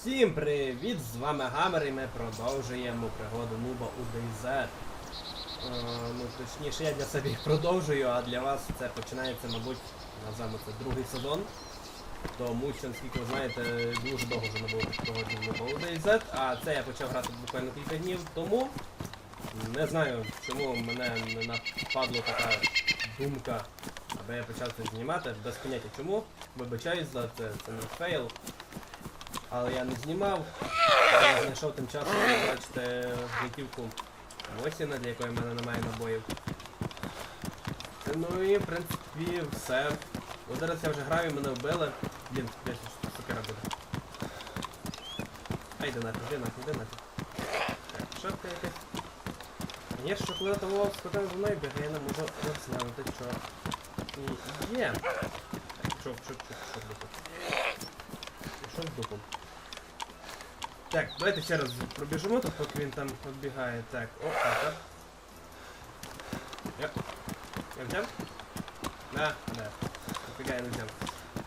Всім привіт! З вами Гамер і ми продовжуємо пригоду Нуба у DayZ. Е, ну, точніше, я для себе їх продовжую, а для вас це починається, мабуть, називаємо це другий сезон. Тому що, наскільки ви знаєте, дуже довго вже не було пригодів Нуба у DayZ, а це я почав грати буквально кілька днів тому. Не знаю, чому мене не нападла така думка, аби я почав це знімати, без поняття чому. Вибачаюсь за це, це не фейл. Але я не знімав. Я знайшов тим часом, як бачите, гвинтівку Мосіна, для якої в мене немає набоїв. Ну і в принципі все. От зараз я вже граю, мене вбили. Блін, десь сокера буде. Ай, де нафіг, де нафіг, де нафіг. Шапка якась. Звісно, коли того скотав за мною бігає, я не можу розглянути, що. І є. Так, що, що, що, що в дупу? Що в дупу? Так, давайте ще раз пробіжимо тут, поки він там відбігає. Так, о, так, так. Йоп. Я взяв? Да, да. Офіга я не взяв.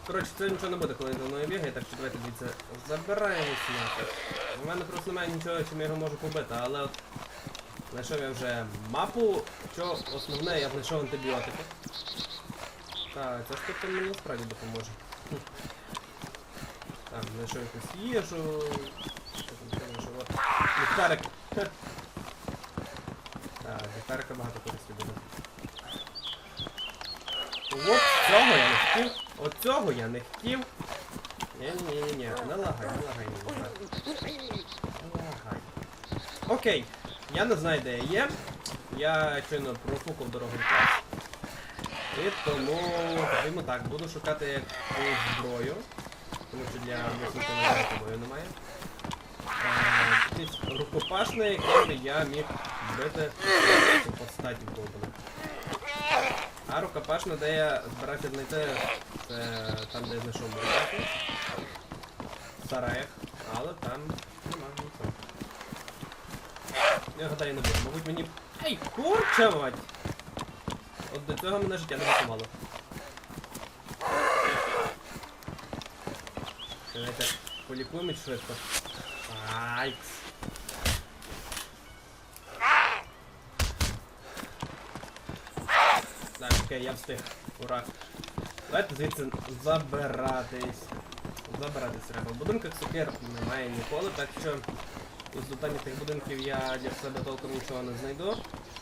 Коротше, це нічого не буде, коли він мною бігає, так що давайте дивіться, забираємось нафиг. У мене просто немає нічого, чим я його можу побити, але от знайшов я вже мапу, що основне я знайшов антибіотики. Так, це скільки мені насправді допоможе. Там, знайшов якусь їжу. Що там ще знайшов? От. Ліхтарик. Так, ліхтарика багато користі буде. От цього я не хотів. От цього я не хотів. Ні-ні-ні-ні, не лагай, не лагай, не лагай. Не лагай. Окей, я не знаю, де я є. Я щойно профукав дорогу клас. І тому, скажімо так, буду шукати якусь зброю. Тому що для навіть немає. Е, Якийсь рукопашний, яким би я міг вбити по статі Голдена. А рукопашна, де я збирався знайти, це там, де я знайшов мою В сараях, але там нема нічого. Я гадаю, не буде. Мабуть мені... Ей, курча мать! От до цього мене життя не врятувало. Давайте полікуємо швидко. Айкс. Так, окей, я встиг. Ура. Давайте звідси забиратись. Забиратись треба. В будинках сокир немає ніколи, так що із лутання тих будинків я для себе толком нічого не знайду,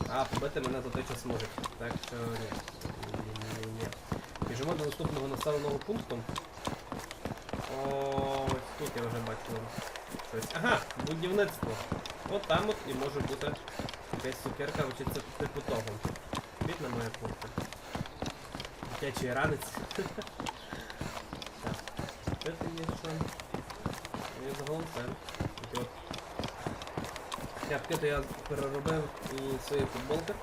а побити мене за той час можуть. Так що. Ні, ні, ні. Біжимо до наступного населеного пункту. О, ось тут я вже бачу щось. Ага, будівництво. От там от і може бути якась цукерка, чи це типу того. Бідна моя курка. Дитячий ранець. Так. Де ти є що? І загалом все. Такі то я переробив і свої футболки.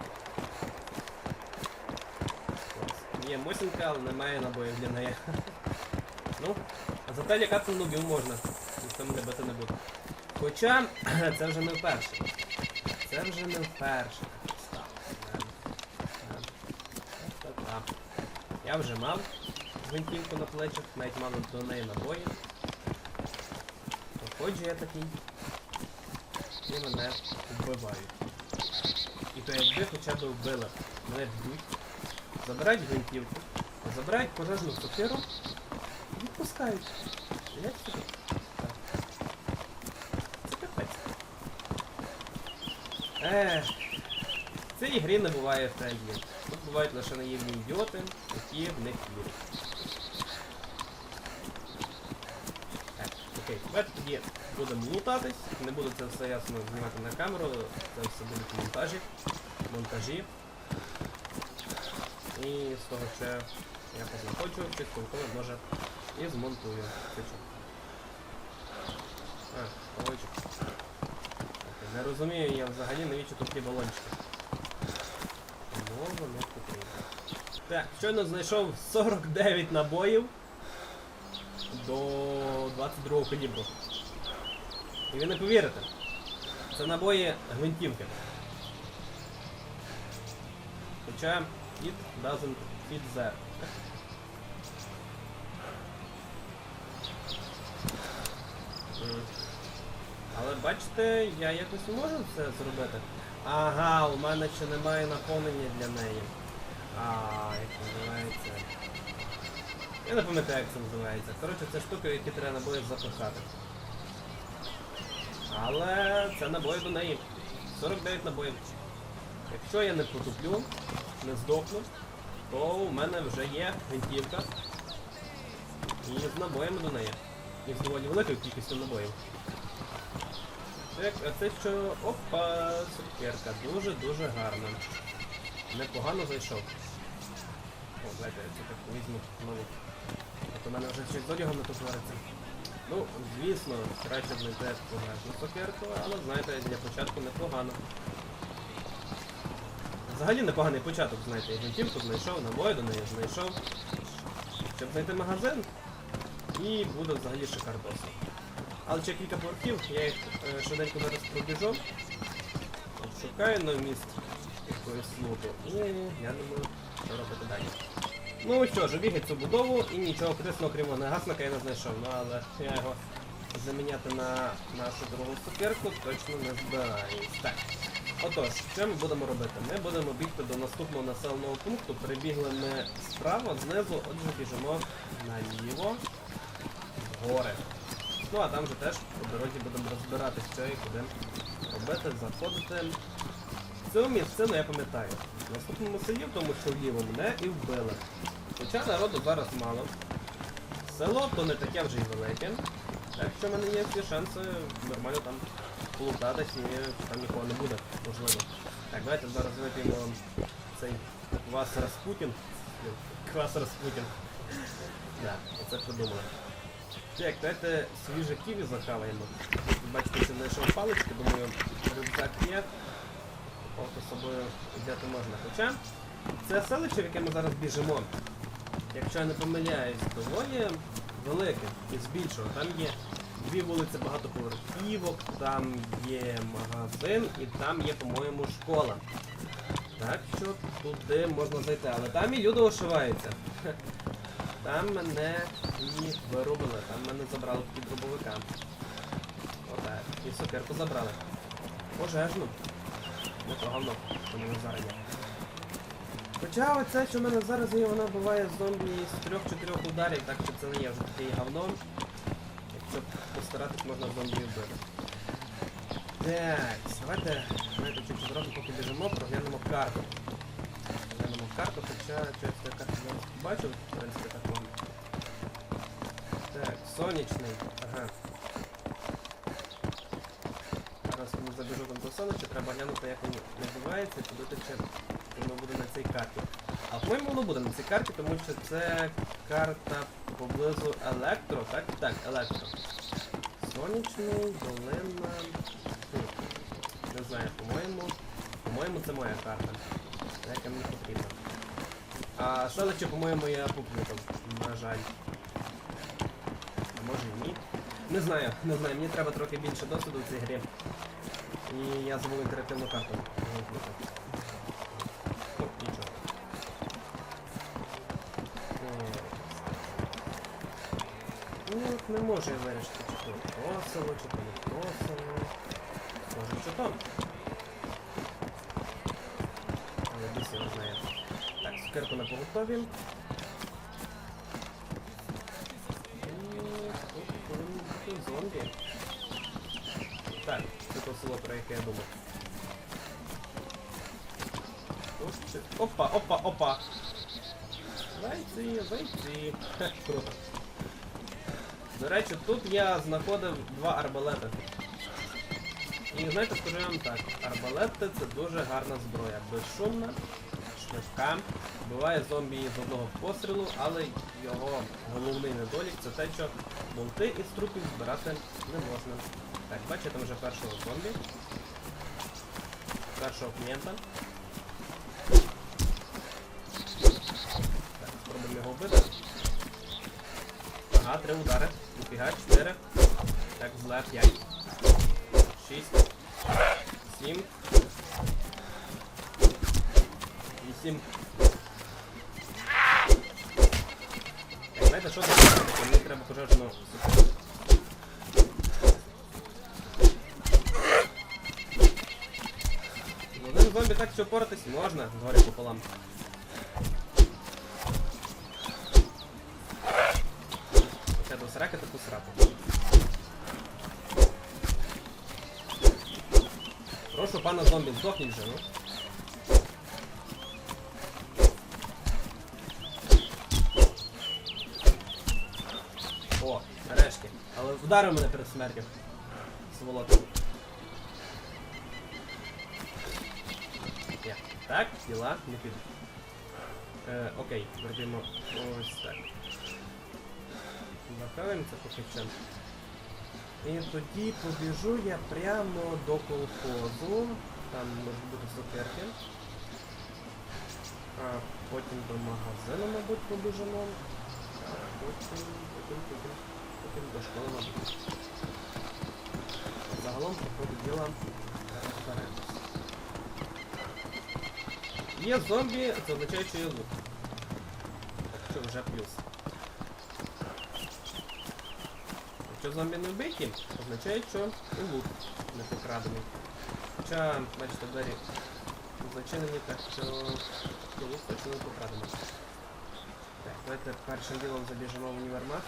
Є мосінка, але немає набоїв для неї. Ну, а зате лякати нубів можна. Ніхто мене бити не буде. Хоча це вже не вперше. Це вже не вперше. Я вже мав гвинтівку на плечах, навіть мав до неї набої. Походжу я такий. І мене вбивають. І то якби хоча б вбили, мене б'ють, забирають гвинтівку, забирають пожежну сокиру і відпускають. Як це так? Так. Це капець. В цій грі не буває френдлі. Тут бувають лише наївні ідіоти, які в них вірять. Так, окей, давайте тоді будемо лутатись. Не буду це все ясно знімати на камеру, це все будуть монтажі. Монтажі. І з того, що я познаходжу, чисто коли може і змонтую. Це? А, балончик. Не розумію я взагалі, навіщо тут є балончики. Ну, вони потрібні. Так, щойно знайшов 49 набоїв до 22 калібру. І ви не повірите. Це набої гвинтівки. Хоча it doesn't fit there. Мгм. Але бачите, я якось можу це зробити. Ага, у мене ще немає наповнення для неї. А, як це називається? Я не пам'ятаю, як це називається. Коротше, це штука, які треба набої запихати. Але це набої до неї. 49 набоїв. Якщо я не потуплю, не здохну, то у мене вже є гвинтівка. І з набоями до неї. І з доволі великою кількістю набоїв. Так, а це що... Опа, цукерка. Дуже-дуже гарна. Непогано зайшов. О, давайте я цукерку візьму нову. А то в мене вже щось з одягом не тут. Ну, звісно, краще б не те погашну цукерку, але знаєте, для початку непогано. Взагалі непоганий початок, знаєте, я гвинтівку знайшов, набої до неї знайшов. Щоб знайти магазин, і буде взагалі шикардос. Але ще кілька поверхів, я їх е, швиденько зараз пробіжу. Шукаю на міст якоїсь луту. І я думаю, що робити далі. Ну що ж, обігать цю будову і нічого корисного, крім вогнегасника я не знайшов. Ну але я його заміняти на нашу другу цукерку точно не збираюсь. Так. Отож, що ми будемо робити? Ми будемо бігти до наступного населеного пункту. Прибігли ми справа, знизу, отже біжимо наліво гори. Ну а там вже теж по дорозі будемо розбирати, що і куди робити, заходити. Цю місцину я пам'ятаю. В наступному селі, в тому що вліво мене і вбили. Хоча народу зараз мало. Село то не таке вже й велике. Так що в мене є всі шанси нормально там полутатись і там нікого не буде, можливо. Так, давайте зараз вип'ємо цей квас Распутін. Квас Распутін. Да, оце придумали. Так, давайте свіже ківі захаваємо. Бачите, що знайшов палички, думаю, рюкзак є. З собою взяти можна. Хоча це селище, в яке ми зараз біжимо, якщо я не помиляюсь, доволі велике і збільшено. Там є дві вулиці багатоповерхівок, там є магазин і там є, по-моєму, школа. Так що туди можна зайти. Але там і люди ошиваються. Там мене і вирубили, там мене забрали під дробовика. Отак. І сокирку забрали. Пожежну. Не то говно, що мене зараз є. Хоча оце, що в мене зараз є, вона буває зомбі з трьох-чотирьох ударів, так що це не є вже таке і говно. Якщо постаратись, можна зомбі вбити. Так, давайте, знаєте, чуть зразу поки біжимо, проглянемо карту. Глянемо карту, хоча щось я карту зараз побачив, в принципі сонячний. Ага. Зараз я забіжу там до сонечка, треба глянути, як він називається, подивитися, чи воно буде на цій карті. А по-моєму воно буде на цій карті, тому що це карта поблизу електро, так? Так, електро. Сонячний, долина. Не знаю, по-моєму. По-моєму, це моя карта. Та, Яка мені потрібна. А селище, по-моєму, я поплутав. На жаль. Може і ні. Не знаю, не знаю, мені треба трохи більше досвіду в цій грі. І я забув інтерактивну карту. нічого. Е, Ну, от не можу я вирішити, чи то то чи то не то село. Може, там. Але я не знаю. Так, цукерку на поготові. І тут повинні бути зомбі. Так, це то село, про яке я думав. Опа, опа, опа! Зайці, зайці. Круто. До речі, тут я знаходив два арбалети. І знаєте, скажу вам так, арбалети це дуже гарна зброя. Безшумна, швидка, буває зомбі з одного пострілу, але його головний недолік це те, що болти із трупів збирати не можна. Так, бачите, там вже першого зомбі. Першого клієнта. Так, спробуємо його вбити. Ага, три удари. Ніфіга, чотири. Так, зле, п'ять. Шість. Сім. Вісім. Так, знаєте, що це? Мені треба пожежну супер. Зомбі так що поратись можна, згоря пополам. Ще до сраки таку сраку. Прошу пана зомбі, здохніть вже, ну. О, нарешті. Але вдарив мене перед смертю. Сволота. Є. Так, діла не підуть. Е, окей, зробимо ось так. Направимо поки що. І тоді побіжу я прямо до колхозу. Там можуть бути цукерки. А потім до магазину, мабуть, побіжимо. А потім, потім, потім, потім до школи, мабуть. Загалом по ходу діла Є зомбі, це означає, що є лут. Так що вже плюс. Якщо зомбі не вбиті, означає, що і лут не покрадений. Хоча, бачите, двері зачинені, так що і лут точно не покрадений. Так, давайте першим ділом забіжимо в універмаг.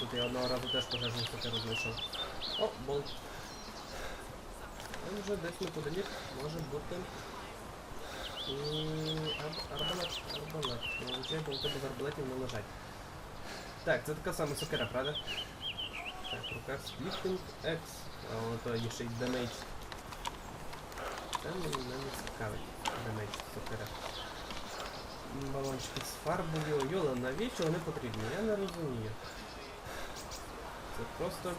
Тут я одного разу теж пожежну сокиру знайшов. О, болт. Він вже десь неподалік може бути. Арбалет, арбалет. Зазвичай болти без арбалетів не лежать. Так, це така сама сокира, правда? Так, в руках Splitting X. А ото є ще й Damage. Це мені не цікавить. Damage сокира. Балончики з фарбою. Йола, навіщо вони потрібні? Я не розумію. Це просто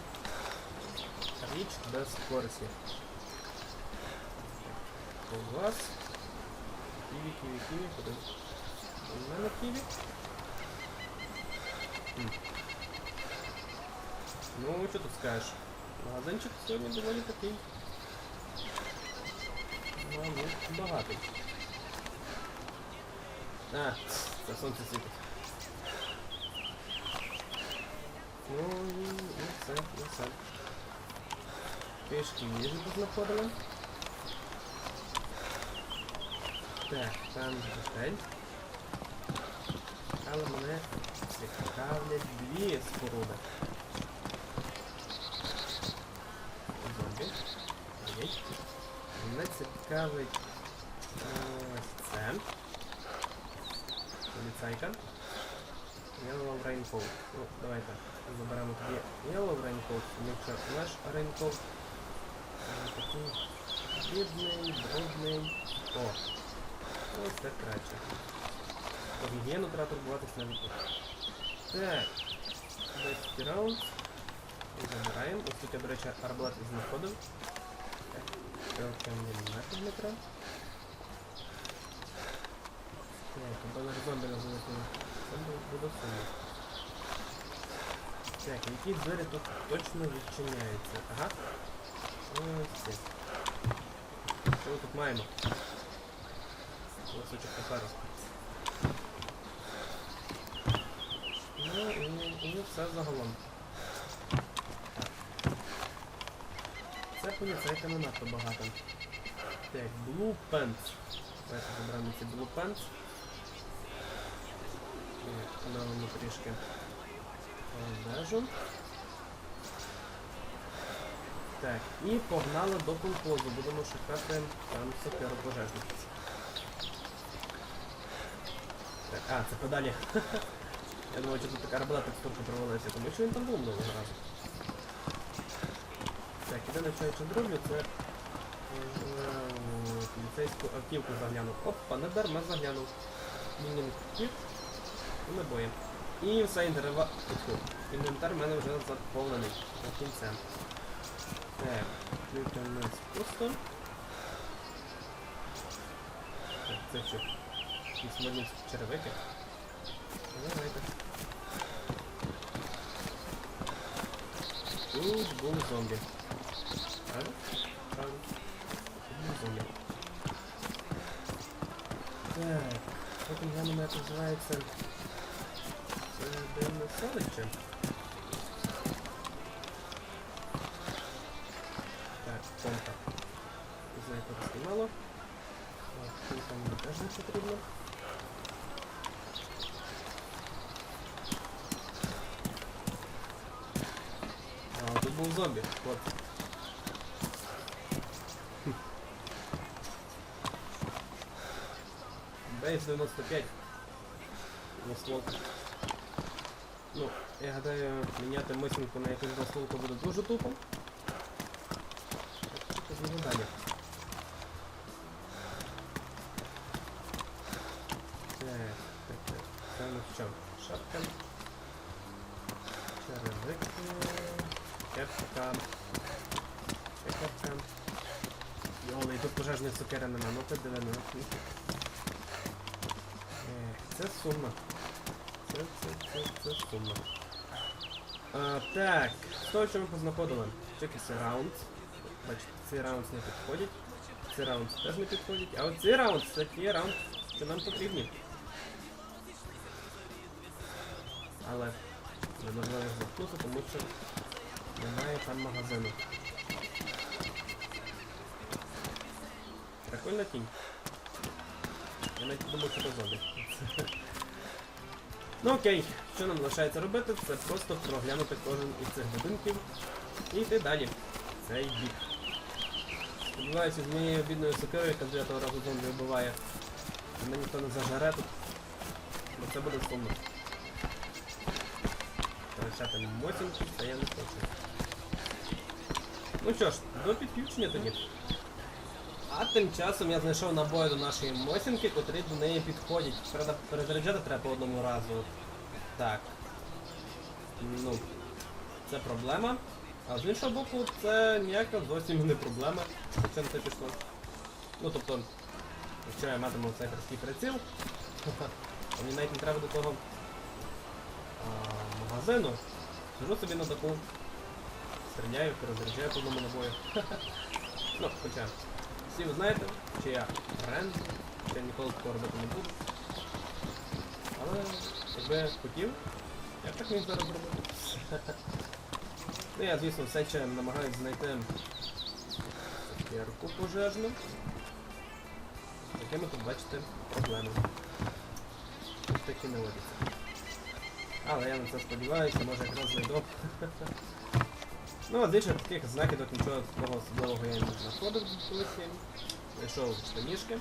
річ без користі. У вас ківі, ківі, ківі, куди? У мене ківі. Хм. Ну, що тут скажеш? Магазинчик сьогодні доволі такий. Мабуть, багатий. А, це сонце світить. Ну і, і все, і все. Пішки їжу познаходили. Так, там готель. Але мене цікавлять дві споруди. Зомбі. Мене цікавить ось це. Поліцайка. Yellow Raincoat. Ну, давайте заберемо тоді Yellow Raincoat, тому що наш Raincoat е, такий бідний, брудний. О, ось так краще. Про гігієну треба турбуватись навіть тут. Так, 10 раунд. Забираємо. Ось тут я, до речі, арбалет знаходив. Трохи мінімати Дмитро. Так, банер зомбі на золотому. Це бу- буде сумно. Так, які двері тут точно відчиняються? Ага. Ось ці. Що ми тут маємо? Ну і, і все загалом. Це поліцейка не надто багато. Так, Blue Pants. Давайте заберемо ці Blue Pants. Навемо трішки одежу. Так, і погнали до колхозу. Будемо шукати там сокиру пожежну. Так, а, це подалі. Я думаю, що тут така арбалет текстурка провалилася, тому що він там був минулого разу. Так, єдине, що я ще зроблю, це е, поліцейську автівку заглянув. Опа, не дарма заглянув. Мінімум кіт і набої. І все інтерва... Інвентар в мене вже заповнений кінця. Так, ключ у нас просто. Так, це що? Якісь модні черевики. Ну, Давайте. Тут був зомбі. Правда? Правда. Тут був зомбі. Так, потім глянемо, як називається. Це дивне селище. Так, помпа. Не знаю, як потрібно. А, тут був зомбі, хлопці. Бейс 95. На слот. Ну, я гадаю, міняти мисленку на якусь заслугу буде дуже тупо. Далі. Сокири нема. Ну ну. Ех, Це сума. Це, це, це, це сумно. А, так, то, що ми познаходили. Чекайся раунд. Бачите, ці раунд не підходять. Ці раунд теж не підходять. А от ці раунд це ті раунд, що нам потрібні. Але неможливо їх заткнути, тому що немає там магазину. Прикольна тінь. Я навіть думав, що це зомбі. Ну окей, що нам залишається робити, це просто проглянути кожен із цих будинків і йти далі. Цей бік. Сподіваюся, з моєю бідною сокирою, яка з 9 разу зомбі вбиває. Мене ніхто не зажаре тут. Бо це буде сумно. Залишати мотінки, це я не хочу. Ну що ж, до підключення тоді. А тим часом я знайшов набої до нашої мосінки, котрі до неї підходять. Правда, перезаряджати треба по одному разу. Так. Ну, це проблема. А з іншого боку, це ніяка зовсім не проблема. На це пішло. Ну тобто, якщо я матиму цей простий приціл, мені навіть не треба до того а, магазину. Сижу собі на таку. Стріляю, перезаряджаю по одному набою. Ну, хоча. Всі ви знаєте, чи я бренд, що я ніколи такого робити не буду. Але якби я хотів, я б так міг зараз робити. Ну я, звісно, все ще намагаюся знайти цукерку пожежну. Якими тут бачите проблеми. Ось такі не водяться. Але я на це сподіваюся, може якраз знайду. Ну, більше таких знаків нічого такого особливого я не знаходив колись. Знайшов штанішки,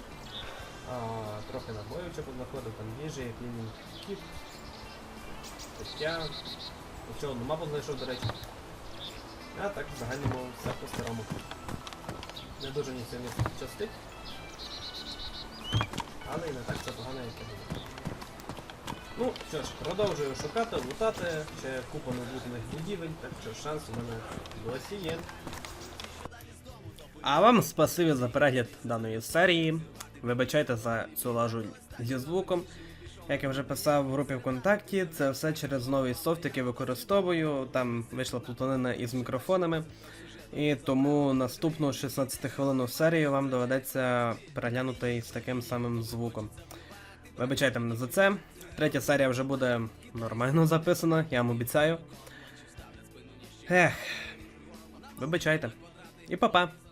трохи набоїв ще познаходив, там їжі, клінінг кіт, пиття. Нічого нема знайшов, до речі. А так в загальному все по-старому. Не дуже мені сьогодні частить. Але і не так все погано, як я думав. Ну що ж, продовжую шукати, лутати, ще купа набутних будівель, так що шанс у мене досі є. А вам спасибі за перегляд даної серії. Вибачайте за цю лажу зі звуком. Як я вже писав в групі ВКонтакті, це все через новий софт, який використовую. Там вийшла плутанина із мікрофонами. І тому наступну 16-хвилинну серію вам доведеться переглянути із таким самим звуком. Вибачайте мене за це. Третя серія вже буде нормально записана, я вам обіцяю. Ех, вибачайте. І па-па.